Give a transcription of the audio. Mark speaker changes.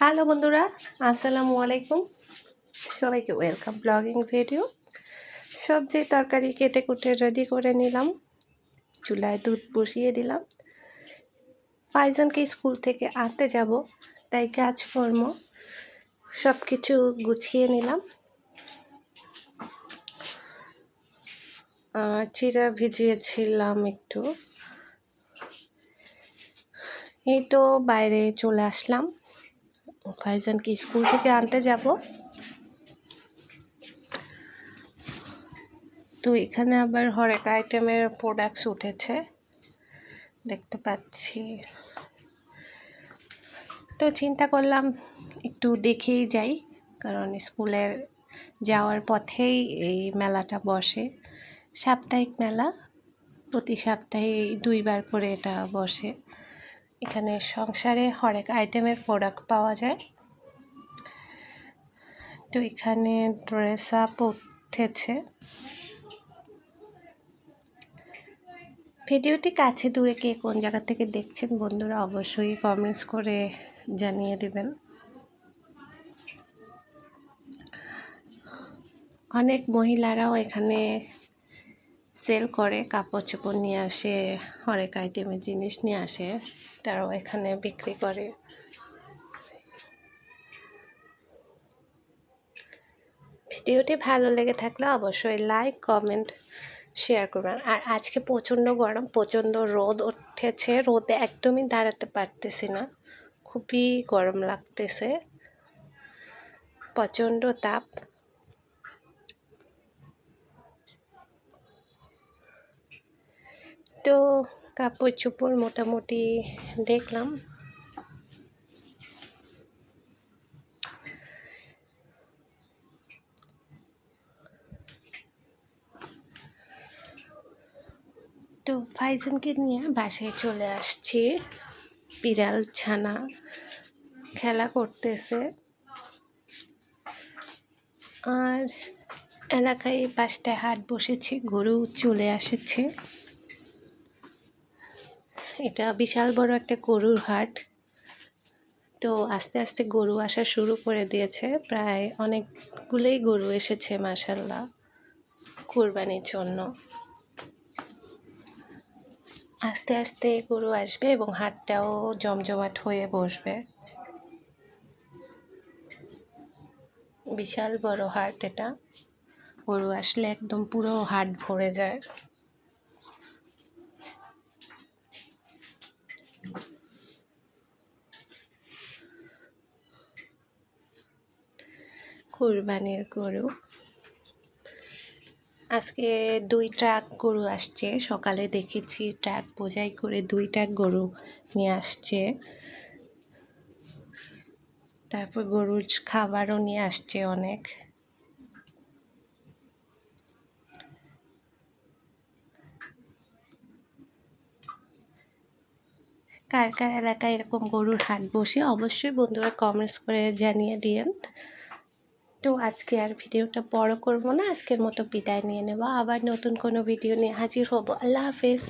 Speaker 1: Hello বন্ধুরা, আসসালামু আলাইকুম। সবাইকে ওয়েলকাম ব্লগিং ভিডিও সবজি তরকারি কেটে কুটে রেডি করে নিলাম, চুলায় দুধ বসিয়ে দিলাম। পাইজনকে স্কুল থেকে আনতে যাব, তাই কাজকর্ম সব কিছু গুছিয়ে নিলাম। চিরা ভিজিয়েছিলাম একটু। এই তো বাইরে চলে আসলাম। ভাইজানকে স্কুল থেকে আনতে যাব? তো এখানে আবার হরেক আইটেমের প্রোডাক্টস উঠেছে। দেখতে পাচ্ছি। তো চিন্তা করলাম একটু দেখেই যাই, কারণ স্কুলের যাওয়ার পথেই এই মেলাটা বসে। সাপ্তাহিক মেলা, প্রতি সপ্তাহে দুইবার করে এটা বসে। এখানে সংসারে হরেক আইটেমের প্রোডাক্ট পাওয়া যায়। তো এখানে ড্রেস আপ উঠেছে। ভিডিওটি কাছে দূরে কে কোন জায়গা থেকে দেখছেন বন্ধুরা অবশ্যই কমেন্টস করে জানিয়ে দেবেন। অনেক মহিলারাও এখানে সেল করে কাপড় চোপড় নিয়ে আসে অনেক আইটেমের জিনিস নিয়ে আসে, তারাও এখানে বিক্রি করে। ভিডিওটি ভালো লেগে থাকলে অবশ্যই লাইক কমেন্ট শেয়ার করবেন। আর আজকে প্রচণ্ড গরম, প্রচণ্ড রোদ উঠেছে, রোদে একদমই দাঁড়াতে পারতেছি না। খুবই গরম লাগতেছে। প্রচণ্ড তাপ। তো কাপড় চোপড় মোটামুটি দেখলাম। তো ফাইজানকে নিয়ে বাসায় চলে আসছি। বিড়াল ছানা খেলা করতেছে। আর এলাকায় পাঁচটায় হাট বসেছে, গরু চলে আসেছে। এটা বিশাল বড় একটা গরুর হাট। তো আস্তে আস্তে গরু আসা শুরু করে দিয়েছে। প্রায় অনেকগুলোই গরু এসেছে মাসাল্লাহ কোরবানির জন্য। আস্তে আস্তে গরু আসবে এবং হাটটাও জমজমাট হয়ে বসবে। বিশাল বড় হাট এটা। গরু আসলে একদম পুরো হাট ভরে যায়। কুরবানির গরু। আজকে দুই ট্রাক গরু আসছে, সকালে দেখেছি ট্রাক বোঝাই করে দুই ট্রাক গরু নিয়ে আসছে। তারপর গরুর খাবারও নিয়ে আসছে অনেক। কার কার এলাকায় এরকম গরুর হাট বসে অবশ্যই বন্ধুরা কমেন্টস করে জানিয়ে দিয়েন। তো আজকে আর ভিডিওটা বড় করব না, আজকের মতো বিদায় নিয়ে নেব। আবার নতুন কোনো ভিডিও নিয়ে হাজির হব। আল্লাহ হাফেজ।